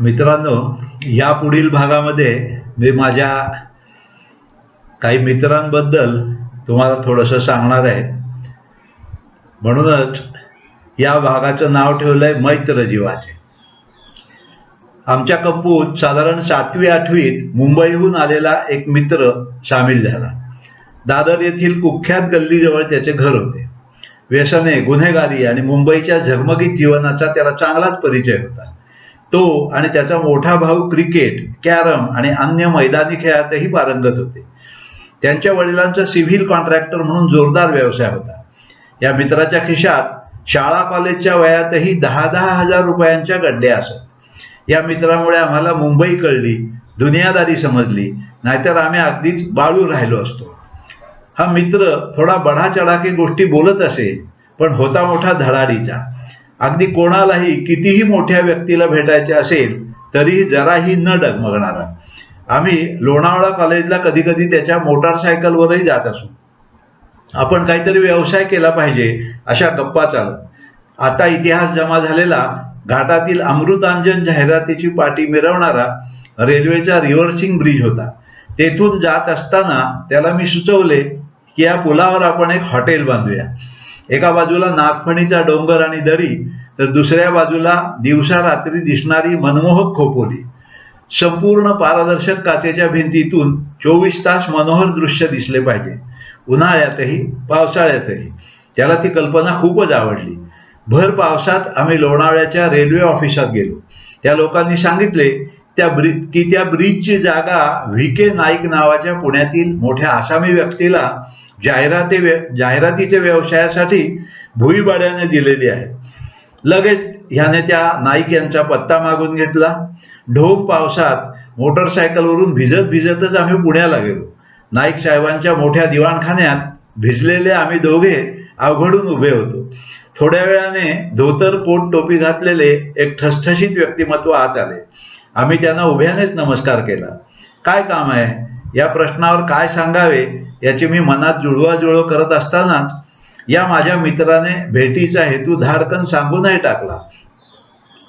मित्रांनो या पुढील भागामध्ये मी माझ्या काही मित्रांबद्दल तुम्हाला थोडंसं सांगणार आहे. म्हणूनच या भागाचं नाव ठेवलं आहे मैत्र जीवाचे. आमच्या कंपूत साधारण सातवी आठवीत मुंबईहून आलेला एक मित्र सामील झाला. दादर येथील कुख्यात गल्लीजवळ त्याचे घर होते. व्यसने गुन्हेगारी आणि मुंबईच्या झगमगीत जीवनाचा त्याला चांगलाच परिचय होता. तो आणि त्याचा मोठा भाऊ क्रिकेट कॅरम आणि अन्य मैदानी खेळातही पारंगत होते. त्यांच्या वडिलांचा सिव्हिल कॉन्ट्रॅक्टर म्हणून जोरदार व्यवसाय होता. या मित्राच्या खिशात शाळा कॉलेजच्या वयातही दहा दहा हजार रुपयांच्या गड्ड्या असत. या मित्रामुळे आम्हाला मुंबई कळली दुनियादारी समजली नाहीतर आम्ही अगदीच बाळू राहिलो असतो. हा मित्र थोडा बडा चढाकी गोष्टी बोलत असे पण होता मोठा धडाडीचा. अगदी कोणालाही कितीही मोठ्या व्यक्तीला भेटायचे असेल तरी जराही न डगमगणारा. आम्ही लोणावळा कॉलेजला कधी कधी त्याच्या मोटारसायकलवरही जात असू. आपण काहीतरी व्यवसाय केला पाहिजे अशा गप्पा चालत आता इतिहास जमा झालेला घाटातील अमृतांजन जाहिरातीची पाटी मिरवणारा रेल्वेचा रिव्हर्सिंग ब्रिज होता. तेथून जात असताना त्याला मी सुचवले की या पुलावर आपण एक हॉटेल बांधूया. एका बाजूला नागफणीचा डोंगर आणि दरी तर दुसऱ्या बाजूला दिवसा रात्री दिसणारी मनमोहक खोपोली. संपूर्ण पारदर्शक काचेच्या भिंतीतून चोवीस तास मनोहर दृश्य दिसले पाहिजे. उन्हाळ्यातही पावसाळ्यातही. त्याला ती कल्पना खूपच आवडली. भर पावसात आम्ही लोणावळ्याच्या रेल्वे ऑफिसात गेलो. त्या लोकांनी सांगितले त्या ब्रिज की त्या ब्रिजची जागा व्ही के नाईक नावाच्या पुण्यातील मोठ्या आसामी व्यक्तीला जाहिराती व्य जाहिरातीच्या व्यवसायासाठी भुईबाड्याने दिलेली आहे. लगेच ह्याने त्या नाईक यांचा पत्ता मागून घेतला. ढोक पावसात मोटरसायकलवरून भिजत भिजतच आम्ही पुण्याला गेलो. नाईक साहेबांच्या मोठ्या दिवाणखान्यात भिजलेले आम्ही दोघे अवघडून उभे होतो. थोड्या वेळाने धोतर कोट टोपी घातलेले एक ठसठशीत व्यक्तिमत्व आत आले. आम्ही त्यांना उभ्यानेच नमस्कार केला. काय काम आहे? या प्रश्नावर काय सांगावे याची मी मनात जुळवाजुळव करत असतानाच या माझ्या मित्राने भेटीचा हेतू धारकन सांगूनही टाकला.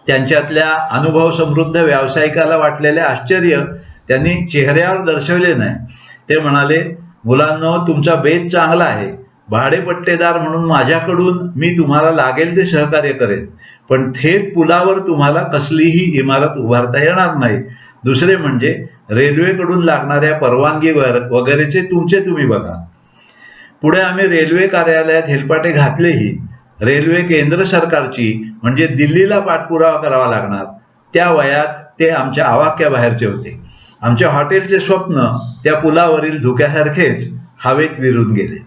त्यांच्यातल्या अनुभव समृद्ध व्यावसायिकाला वाटलेले आश्चर्य त्यांनी चेहऱ्यावर दर्शवले नाही. ते म्हणाले मुलांनो तुमचा बेत चांगला आहे. भाडेपट्टेदार म्हणून माझ्याकडून मी तुम्हाला लागेल ते सहकार्य करेन. पण थेट पुलावर तुम्हाला कसलीही इमारत उभारता येणार नाही. दुसरे म्हणजे रेल्वेकडून लागणाऱ्या परवानगीवर वगैरेचे तुमचे तुम्ही बघा. पुढे आम्ही रेल्वे कार्यालयात हेलपाटे घातलेही रेल्वे केंद्र सरकारची म्हणजे दिल्लीला पाठपुरावा करावा लागणार. त्या वयात ते आमच्या आवाक्याबाहेरचे होते. आमच्या हॉटेलचे स्वप्न त्या पुलावरील धुक्यासारखेच हवेत विरून गेले.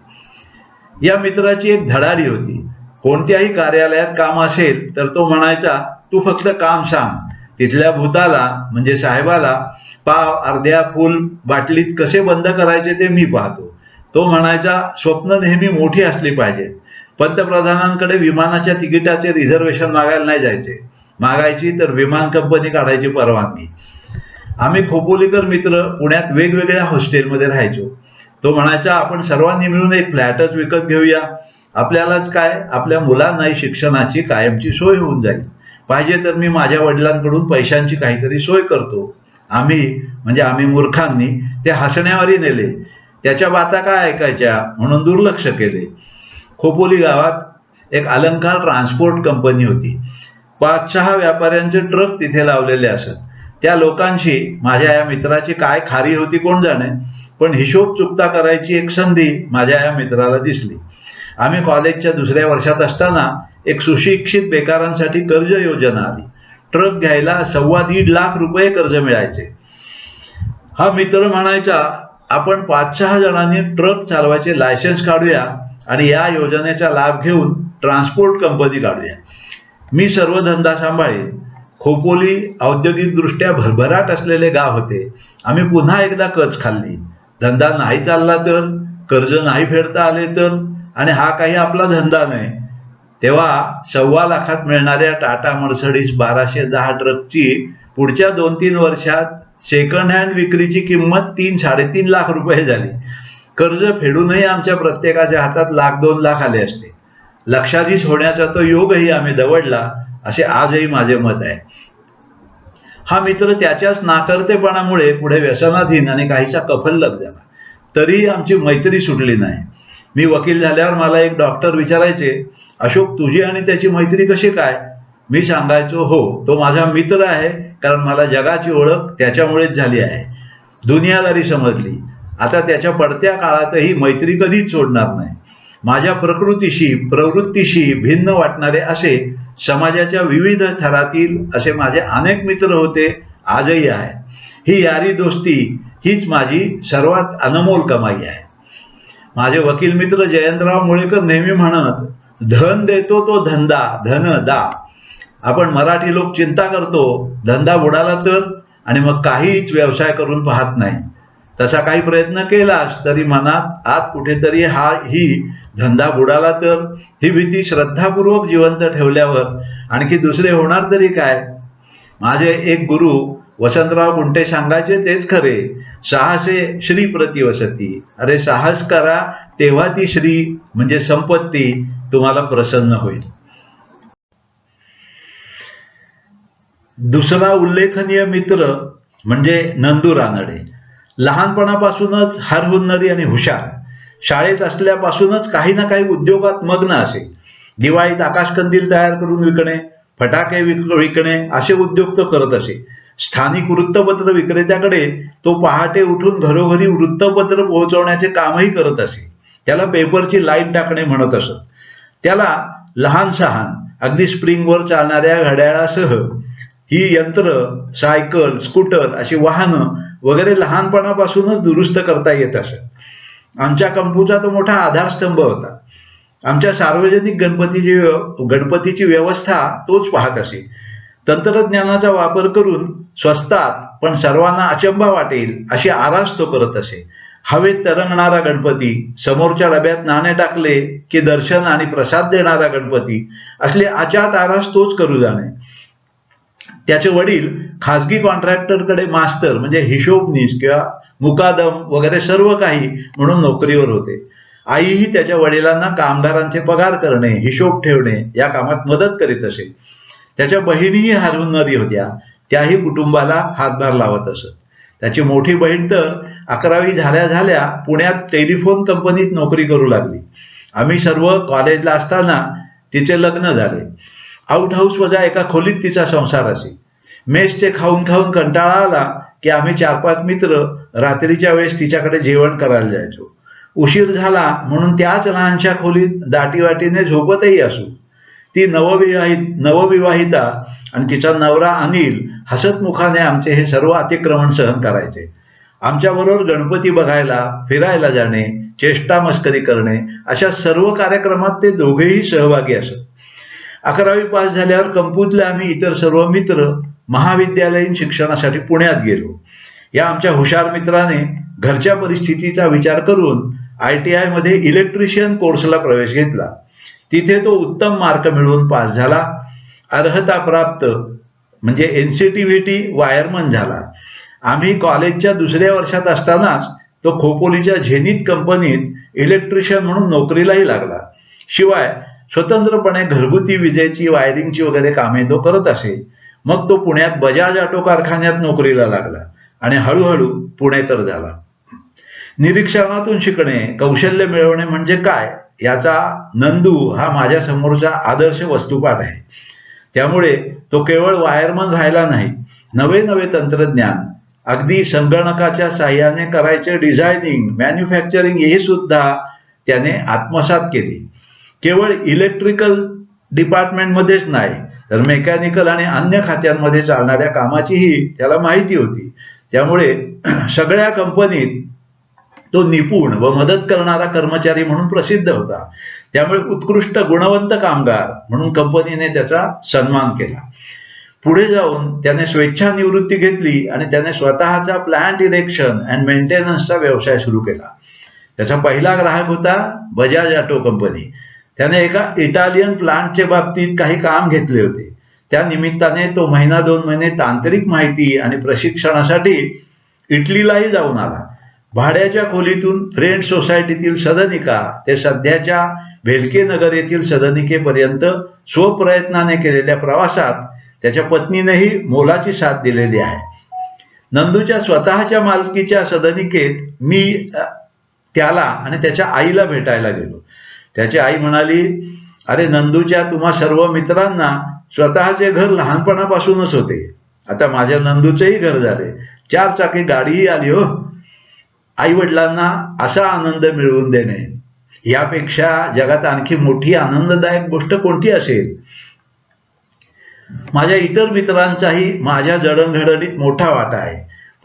या मित्राची एक धडाडी होती. कोणत्याही कार्यालयात काम असेल तर तो म्हणायचा तू फक्त काम सांग. तिथल्या भूताला म्हणजे साहेबाला पाव अर्ध्या फुल बाटलीत कसे बंद करायचे ते मी पाहतो. तो म्हणायचा स्वप्न नेहमी मोठी असली पाहिजेत पंतप्रधानांकडे विमानाच्या तिकिटाचे रिझर्वेशन मागायला नाही जायचे. मागायची तर विमान कंपनी काढायची परवानगी. आम्ही खोपोलीकर मित्र पुण्यात वेगवेगळ्या हॉस्टेलमध्ये राहायचो. तो म्हणायचा आपण सर्वांनी मिळून एक फ्लॅटच विकत घेऊया. आपल्यालाच काय? आपल्या मुलांनाही शिक्षणाची कायमची सोय होऊन जाईल. पाहिजे तर मी माझ्या वडिलांकडून पैशांची काहीतरी सोय करतो. आम्ही म्हणजे आम्ही मूर्खांनी ते हसण्यावरही नेले. त्याच्या बाता काय ऐकायच्या? म्हणून दुर्लक्ष केले. खोपोली गावात एक अलंकार ट्रान्सपोर्ट कंपनी होती. पाच सहा व्यापाऱ्यांचे ट्रक तिथे लावलेले असत. त्या लोकांशी माझ्या या मित्राची काय खारी होती कोण जाणे? पण हिशोब चुकता करायची एक संधी माझ्या या मित्राला दिसली. आम्ही कॉलेजच्या दुसऱ्या वर्षात असताना एक सुशिक्षित बेकारांसाठी कर्ज योजना आली. ट्रक घ्यायला सव्वा दीड लाख रुपये कर्ज मिळायचे. हा मित्र म्हणायचा आपण पाच सहा जणांनी ट्रक चालवायचे लायसन्स काढूया आणि या योजनेचा लाभ घेऊन ट्रान्सपोर्ट कंपनी काढूया. मी सर्व धंदा सांभाळेन खोपोली औद्योगिकदृष्ट्या भरभराट असलेले गाव होते. आम्ही पुन्हा एकदा कच खाल्ली. धंदा नाही चालला तर कर्ज नाही फेडता आले तर आणि हा काही आपला धंदा नाही. तेव्हा सव्वा लाखात मिळणाऱ्या टाटा मर्सडीज बाराशे दहा ट्रकची पुढच्या दोन तीन वर्षात सेकंड हँड विक्रीची किंमत तीन साडेतीन लाख रुपये झाली. कर्ज फेडूनही आमच्या प्रत्येकाच्या हातात लाख दोन लाख आले असते. लक्षाधीश होण्याचा तो योगही आम्ही दवडला असे आजही माझे मत आहे. हा मित्र त्याच्याच नाकर्तेपणामुळे पुढे व्यसनाधीन आणि काहीसा कफल्लक झाला. तरीही आमची मैत्री सुटली नाही. मी वकील झाल्यावर मला एक डॉक्टर विचारायचे अशोक तुझी आणि त्याची मैत्री कशी काय? मी सांगायचो हो तो माझा मित्र आहे कारण मला जगाची ओळख त्याच्यामुळेच झाली आहे. दुनियादारी समजली. आता त्याच्या पडत्या काळातही मैत्री कधीच सोडणार नाही. माझ्या प्रकृतीशी प्रवृत्तीशी भिन्न वाटणारे असे समाजाच्या विविध थरातील असे माझे अनेक मित्र होते आजही आहे. ही यारी दोस्ती हीच माझी सर्वात अनमोल कमाई आहे. माझे वकील मित्र जयंतराव मुळेकर नेहमी म्हणत धन देतो तो धंदा धन दा. आपण मराठी लोक चिंता करतो धंदा बुडाला तर आणि मग काहीच व्यवसाय करून पाहत नाही. तसा काही प्रयत्न केलास तरी मनात आत कुठेतरी हा ही धंदा बुडाला तर ही भीती श्रद्धापूर्वक जिवंत ठेवल्यावर आणखी दुसरे होणार तरी काय? माझे एक गुरु वसंतराव कुंटे सांगायचे तेच खरे साहसे श्री प्रतिवसती. अरे साहस करा तेव्हा ती श्री म्हणजे संपत्ती तुम्हाला प्रसन्न होईल. दुसरा उल्लेखनीय मित्र म्हणजे नंदू रानडे. लहानपणापासूनच हरहुन्नरी आणि हुशार. शाळेत असल्यापासूनच काही ना काही उद्योगात मग्न असे. दिवाळीत आकाशकंदील तयार करून विकणे फटाके विकणे असे उद्योग तो करत असे. स्थानिक वृत्तपत्र विक्रेत्याकडे तो पहाटे उठून घरोघरी वृत्तपत्र पोहोचवण्याचे कामही करत असे. त्याला पेपरची लाईन टाकणे म्हणत असत. त्याला लहान सहान अगदी स्प्रिंगवर चालणाऱ्या घड्याळासह ही यंत्र सायकल स्कूटर अशी वाहनं वगैरे लहानपणापासूनच दुरुस्त करता येत असत आमच्या कंपूचा तो मोठा आधारस्तंभ होता. आमच्या सार्वजनिक गणपतीची व्यव- गणपतीची व्यवस्था तोच पाहत असे. तंत्रज्ञानाचा वापर करून स्वस्तात पण सर्वांना अचंबा वाटेल अशी आरास तो करत असे. हवेत तरंगणारा गणपती समोरच्या डब्यात नाणे टाकले की दर्शन आणि प्रसाद देणारा गणपती असले आचाट आरास तोच करू जाणे. त्याचे वडील खासगी कॉन्ट्रॅक्टरकडे मास्तर म्हणजे हिशोबनीस किंवा मुकादम वगैरे सर्व काही म्हणून नोकरीवर होते. आईही त्याच्या वडिलांना कामगारांचे पगार करणे हिशोब ठेवणे या कामात मदत करीत असे. त्याच्या बहिणीही हरवणारी होत्या त्याही कुटुंबाला हातभार लावत असत. त्याची मोठी बहीण तर अकरावी झाल्या झाल्या पुण्यात टेलिफोन कंपनीत नोकरी करू लागली. आम्ही सर्व कॉलेजला असताना तिचे लग्न झाले. आउट हाऊस वजा एका खोलीत तिचा संसार असे. मेसचे खाऊन खाऊन कंटाळा आला की आम्ही चार पाच मित्र रात्रीच्या वेळेस तिच्याकडे जेवण करायला जायचो. उशीर झाला म्हणून त्याच लहानशा खोलीत दाटीवाटीने झोपतही असू. ती नवविवाहित नवविवाहिता आणि तिचा नवरा अनिल हसतमुखाने आमचे हे सर्व अतिक्रमण सहन करायचे. आमच्याबरोबर गणपती बघायला फिरायला जाणे चेष्टा मस्करी करणे अशा सर्व कार्यक्रमात ते दोघेही सहभागी असत. अकरावी पास झाल्यावर कंपूतले आम्ही इतर सर्व मित्र महाविद्यालयीन शिक्षणासाठी पुण्यात गेलो. या आमच्या हुशार मित्राने घरच्या परिस्थितीचा विचार करून आय टी आयमध्ये इलेक्ट्रिशियन कोर्सला प्रवेश घेतला. तिथे तो उत्तम मार्क मिळवून पास झाला. अर्हता प्राप्त म्हणजे N C T V T wireman झाला. आम्ही कॉलेजच्या दुसऱ्या वर्षात असतानाच तो खोपोलीच्या झेनित कंपनीत इलेक्ट्रिशियन म्हणून नोकरीलाही लागला. शिवाय स्वतंत्रपणे घरगुती विजेची वायरिंगची वगैरे कामे तो करत असे. मग तो पुण्यात बजाज ऑटो कारखान्यात नोकरीला लागला आणि हळूहळू पुणे तर झाला. निरीक्षणातून शिकणे कौशल्य मिळवणे म्हणजे काय याचा नंदू हा माझ्या समोरचा आदर्श वस्तुपाठ आहे. त्यामुळे तो केवळ वायरमन राहिला नाही नवे नवे तंत्रज्ञान अगदी संगणकाच्या साह्याने करायचे डिझायनिंग मॅन्युफॅक्चरिंग हे सुद्धा त्याने आत्मसात केले. केवळ इलेक्ट्रिकल डिपार्टमेंटमध्येच नाही तर मेकॅनिकल आणि अन्य खात्यांमध्ये चालणाऱ्या कामाचीही त्याला माहिती होती. त्यामुळे सगळ्या कंपनीत तो निपुण व मदत करणारा कर्मचारी म्हणून प्रसिद्ध होता. त्यामुळे उत्कृष्ट गुणवंत कामगार म्हणून कंपनीने त्याचा सन्मान केला. पुढे जाऊन त्याने स्वेच्छानिवृत्ती घेतली आणि त्याने स्वतःचा प्लांट इरेक्शन अँड मेंटेनन्सचा व्यवसाय सुरू केला. त्याचा पहिला ग्राहक होता बजाज ऑटो कंपनी त्याने एका इटालियन प्लांटच्या बाबतीत काही काम घेतले होते. त्या निमित्ताने तो महिना दोन महिने तांत्रिक माहिती आणि प्रशिक्षणासाठी इटलीलाही जाऊन आला. भाड्याच्या खोलीतून फ्रेंड सोसायटीतील सदनिका ते सध्याच्या भेलके नगर येथील सदनिकेपर्यंत स्वप्रयत्नाने केलेल्या प्रवासात त्याच्या पत्नीनेही मोलाची साथ दिलेली आहे. नंदूच्या स्वतःच्या मालकीच्या सदनिकेत मी त्याला आणि त्याच्या आईला भेटायला गेलो. त्याची आई म्हणाली अरे नंदूच्या तुम्हा सर्व मित्रांना स्वतःचे घर लहानपणापासूनच होते. आता माझ्या नंदूचेही घर झाले. चार चाकी गाडीही आली हो. आई वडिलांना असा आनंद मिळवून देणे. यापेक्षा जगात आणखी मोठी आनंददायक गोष्ट कोणती असेल? माझ्या इतर मित्रांचाही माझ्या जडणघडणीत मोठा वाटा आहे.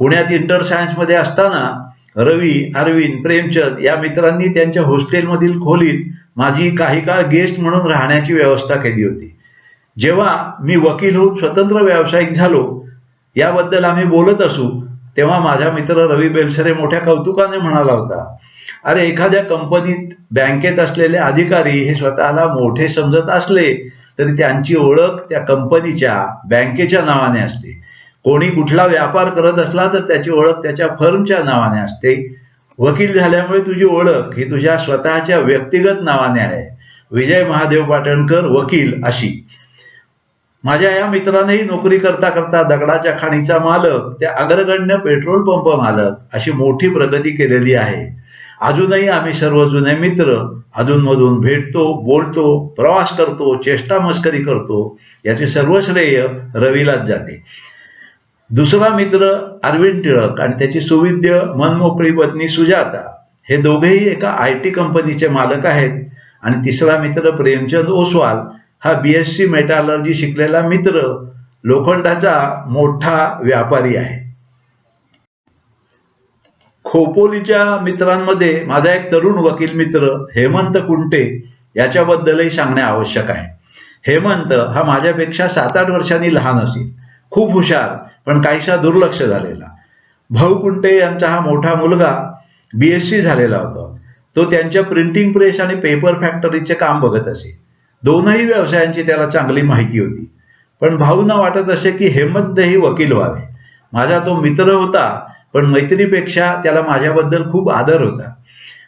पुण्यात इंटर सायन्समध्ये असताना रवी अरविंद प्रेमचंद या मित्रांनी त्यांच्या हॉस्टेलमधील खोलीत माझी काही काळ गेस्ट म्हणून राहण्याची व्यवस्था केली होती. जेव्हा मी वकील होऊन स्वतंत्र व्यावसायिक झालो याबद्दल आम्ही बोलत असू तेव्हा माझा मित्र रवी बेलसरे मोठ्या कौतुकाने म्हणाला होता अरे एखाद्या कंपनीत बँकेत असलेले अधिकारी हे स्वतःला मोठे समजत असले तरी त्यांची ओळख त्या कंपनीच्या बँकेच्या नावाने असते. कोणी कुठला व्यापार करत असला तर त्याची ओळख त्याच्या फर्मच्या नावाने असते. वकील झाल्यामुळे तुझी ओळख ही तुझ्या स्वतःच्या व्यक्तिगत नावाने आहे. विजय महादेव पाटणकर वकील अशी. माझ्या या मित्रानेही नोकरी करता करता दगडाच्या खाणीचा मालक त्या अग्रगण्य पेट्रोल पंप मालक अशी मोठी प्रगती केलेली आहे. अजूनही आम्ही सर्व जुने मित्र अधूनमधून भेटतो बोलतो प्रवास करतो चेष्टा मस्करी करतो याचे सर्व श्रेय रवीलाच जाते. दुसरा मित्र अरविंद टिळक आणि त्याची सुविद्य मनमोकळी पत्नी सुजाता हे दोघेही एका आय टी कंपनीचे मालक आहेत. आणि तिसरा मित्र प्रेमचंद ओसवाल हा बी एस सी मेटॅलर्जी शिकलेला मित्र लोखंडाचा मोठा व्यापारी आहे. खोपोलीच्या मित्रांमध्ये माझा एक तरुण वकील मित्र हेमंत कुंटे याच्याबद्दलही सांगणे आवश्यक आहे. हेमंत हा माझ्यापेक्षा सात आठ वर्षांनी लहान असेल. खूप हुशार पण काहीसा दुर्लक्ष झालेला. भाऊ कुंटे यांचा हा मोठा मुलगा बी एस सी झालेला होता. तो त्यांच्या प्रिंटिंग प्रेस आणि पेपर फॅक्टरीचे काम बघत असे. दोनही व्यवसायांची त्याला चांगली माहिती होती. पण भाऊंना वाटत असे की हेमंतही वकील व्हावे. माझा तो मित्र होता पण मैत्रीपेक्षा त्याला माझ्याबद्दल खूप आदर होता.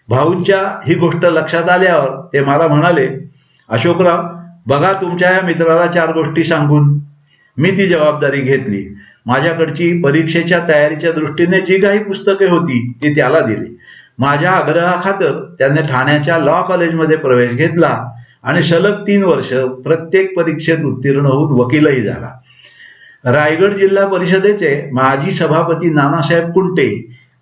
भाऊंच्या ही गोष्ट लक्षात आल्यावर ते मला म्हणाले अशोकराव बघा तुमच्या या मित्राला चार गोष्टी सांगून. मी ती जबाबदारी घेतली. माझ्याकडची परीक्षेच्या तयारीच्या दृष्टीने जी काही पुस्तके होती ती त्याला दिली. माझ्या आग्रहाखातर त्याने ठाण्याच्या लॉ कॉलेजमध्ये प्रवेश घेतला आणि सलग तीन वर्ष प्रत्येक परीक्षेत उत्तीर्ण होऊन वकीलही झाला. रायगड जिल्हा परिषदेचे माजी सभापती नानासाहेब कुंटे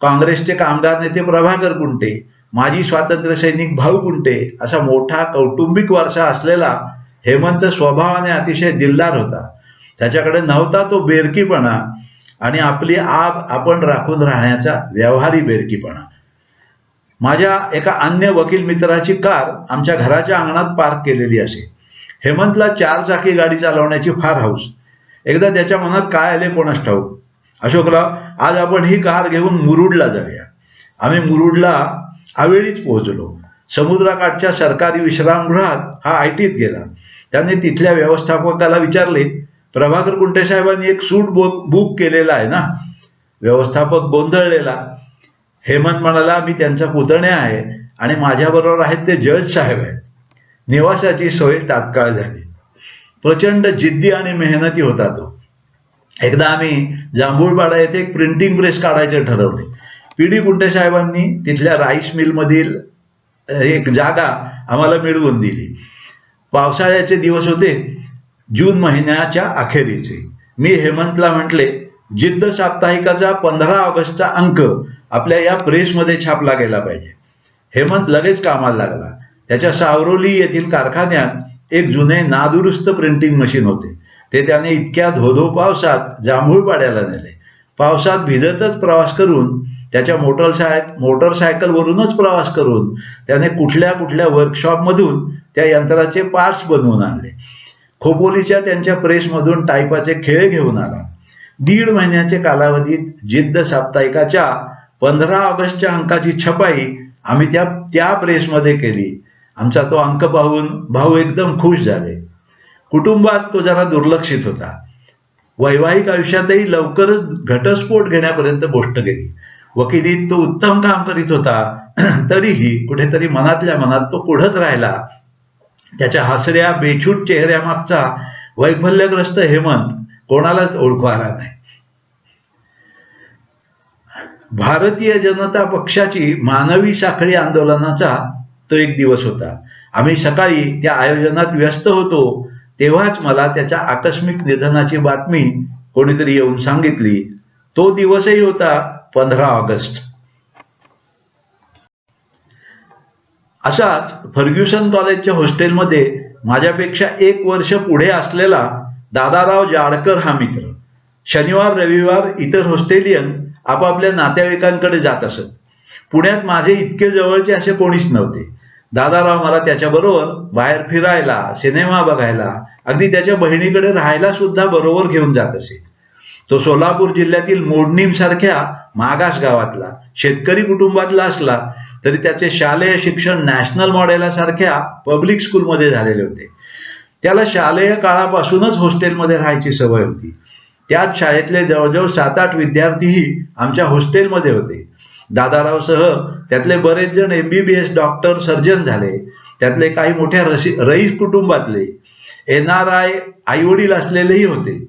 काँग्रेसचे कामगार नेते प्रभाकर कुंटे माजी स्वातंत्र्य सैनिक भाऊ कुंटे असा मोठा कौटुंबिक वारसा असलेला हेमंत स्वभावाने अतिशय दिलदार होता. त्याच्याकडे नव्हता तो बेरकीपणा आणि आपली आब आपण राखून राहण्याचा व्यवहारी बेरकीपणा. माझ्या एका अन्य वकील मित्राची कार आमच्या घराच्या अंगणात पार्क केलेली असे. हेमंतला चार चाकी गाडी चालवण्याची फार हौस. एकदा त्याच्या मनात काय आले कोणास ठाऊक? अशोकराव आज आपण ही कार घेऊन मुरुडला जाऊया. आम्ही मुरुडला आवेळीच पोहोचलो. समुद्राकाठच्या सरकारी विश्रामगृहात हा आयटीत गेला. त्याने तिथल्या व्यवस्थापकाला विचारले प्रभाकर कुंटे साहेबांनी एक सूट बुक केलेला आहे ना? व्यवस्थापक गोंधळलेला हेमंत म्हणाला मी त्यांचा पुतण्या आहे आणि माझ्याबरोबर आहेत ते जज साहेब आहेत. निवासाची सोय तात्काळ झाली. प्रचंड जिद्दी आणि मेहनती होता तो. एकदा आम्ही जांभूळपाडा येथे एक प्रिंटिंग प्रेस काढायचे ठरवले. पी डी कुंटे साहेबांनी तिथल्या राईस मिलमधील एक जागा आम्हाला मिळवून दिली. पावसाळ्याचे दिवस होते जून महिन्याच्या अखेरीचे. मी हेमंतला म्हटले जिद्द साप्ताहिकाचा पंधरा ऑगस्टचा अंक आपल्या या प्रेसमध्ये छापला गेला पाहिजे. हेमंत लगेच कामाला लागला. त्याच्या सावरोली येथील कारखान्यात एक जुने नादुरुस्त प्रिंटिंग मशीन होते. ते त्याने इतक्या धोधो पावसात जांभूळ पाड्याला नेले. पावसात भिजतच प्रवास करून त्याच्या मोटरसाय मोटरसायकलवरूनच प्रवास करून त्याने कुठल्या कुठल्या वर्कशॉपमधून त्या यंत्राचे पार्ट्स बनवून आणले. खोपोलीच्या त्यांच्या प्रेसमधून टाईपाचे खेळ घेऊन आला. दीड महिन्याच्या कालावधीत जिद्द साप्ताहिकाच्या पंधरा ऑगस्टच्या अंकाची छपाई आम्ही त्या त्या प्रेसमध्ये केली. आमचा तो अंक पाहून भाऊ एकदम खुश झाले. कुटुंबात तो जरा दुर्लक्षित होता. वैवाहिक आयुष्यातही लवकरच घटस्फोट घेण्यापर्यंत गोष्ट गेली. वकिलीत तो उत्तम काम करीत होता. तरीही कुठेतरी मनातल्या मनात तो पुढत राहिला. त्याच्या हसऱ्या बेछूट चेहऱ्यामागचा वैफल्यग्रस्त हेमंत कोणालाच ओळखू आला नाही. भारतीय जनता पक्षाची मानवी साखळी आंदोलनाचा तो एक दिवस होता. आम्ही सकाळी त्या आयोजनात व्यस्त होतो तेव्हाच मला त्याच्या आकस्मिक निधनाची बातमी कोणीतरी येऊन सांगितली. तो दिवसही होता पंधरा ऑगस्ट. असाच फर्ग्युसन कॉलेजच्या हॉस्टेलमध्ये माझ्यापेक्षा एक वर्ष पुढे असलेला दादाराव जाडकर हा मित्र. शनिवार रविवार इतर हॉस्टेलियन आपापल्या नातेवाईकांकडे जात असत. पुण्यात माझे इतके जवळचे असे कोणीच नव्हते. दादाराव मला त्याच्याबरोबर बाहेर फिरायला सिनेमा बघायला अगदी त्याच्या बहिणीकडे राहायला सुद्धा बरोबर घेऊन जात असे. तो सोलापूर जिल्ह्यातील मोडणीम सारख्या मागास गावातला शेतकरी कुटुंबातला असला तरी त्याचे शालेय शिक्षण नॅशनल मॉडेलासारख्या पब्लिक स्कूलमध्ये झालेले होते. त्याला शालेय काळापासूनच हॉस्टेलमध्ये राहायची सवय होती. त्याच शाळेतले जवळजवळ सात आठ विद्यार्थीही आमच्या हॉस्टेलमध्ये होते. दादारावसह त्यातले बरेच जण M B B S doctor surgeon झाले. त्यातले काही मोठ्या रसी रईस कुटुंबातले. एन आर आय आईवडील असलेलेही होते.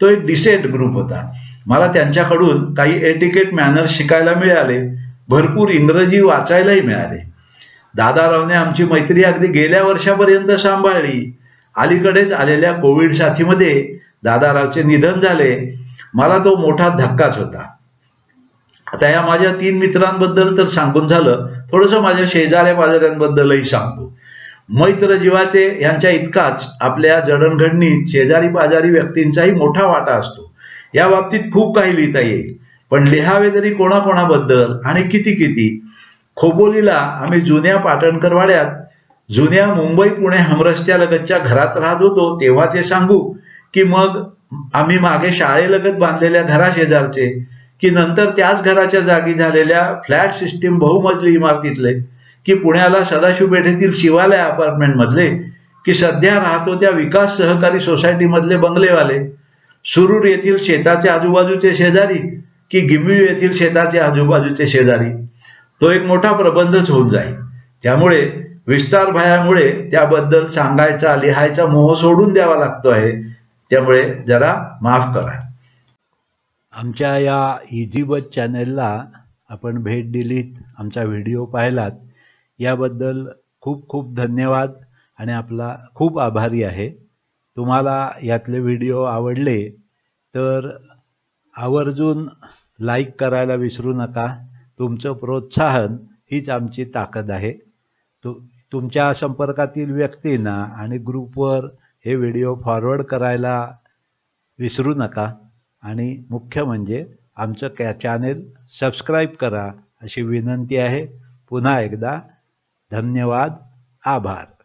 तो एक डिसेंट ग्रुप होता. मला त्यांच्याकडून काही एटिकेट मॅनर्स शिकायला मिळाले. भरपूर इंग्रजी वाचायलाही मिळाले. दादारावने आमची मैत्री अगदी गेल्या वर्षापर्यंत सांभाळली. अलीकडेच आलेल्या कोविड साथीमध्ये दादारावचे निधन झाले. मला तो मोठा धक्काच होता. आता या माझ्या तीन मित्रांबद्दल तर सांगून झालं थोडंसं माझ्या शेजाऱ्या पाजाऱ्यांबद्दलही सांगतो. मैत्र जीवाचे यांच्या इतकाच आपल्या जडणघडणीत शेजारी पाजारी व्यक्तींचाही मोठा वाटा असतो. या बाबतीत खूप काही लिहिता येईल. पण लिहावे तरी कोणाकोणाबद्दल आणि किती किती? खोबोलीला आम्ही जुन्या पाटणकर वाड्यात जुन्या मुंबई पुणे हमरस्त्यालगतच्या घरात राहत होतो तेव्हाचे सांगू की मग आम्ही मागे शाळेलगत बांधलेल्या घराशेजारचे की नंतर त्याच घराच्या जागी झालेल्या फ्लॅट सिस्टीम बहुमजली इमारतीतले की पुण्याला सदाशिव पेठेतील शिवालय अपार्टमेंटमधले की सध्या राहतो त्या विकास सहकारी सोसायटीमधले बंगलेवाले सुरूर येथील शेताचे आजूबाजूचे शेजारी की गिम्यू येथील शेताचे आजूबाजूचे शेजारी. तो एक मोठा प्रबंधच होऊन जाईल. त्यामुळे विस्तार भयामुळे त्याबद्दल सांगायचा लिहायचा मोह सोडून द्यावा लागतो आहे. त्यामुळे जरा माफ करा. आमच्या या इझीबत चॅनेलला आपण भेट दिलीत आमचा व्हिडिओ पाहिलात याबद्दल खूप खूप धन्यवाद आणि आपला खूप आभारी आहे. तुम्हाला यातले व्हिडिओ आवडले तर आवर्जून लाईक करायला विसरू नका. तुमचं प्रोत्साहन हीच आमची ताकद आहे. तु तुमच्या संपर्कातील व्यक्तींना आणि ग्रुपवर हे व्हिडिओ फॉरवर्ड करायला विसरू नका. आणि मुख्य म्हणजे आमचं कॅ चॅनेल सबस्क्राईब करा अशी विनंती आहे. पुन्हा एकदा धन्यवाद. आभार.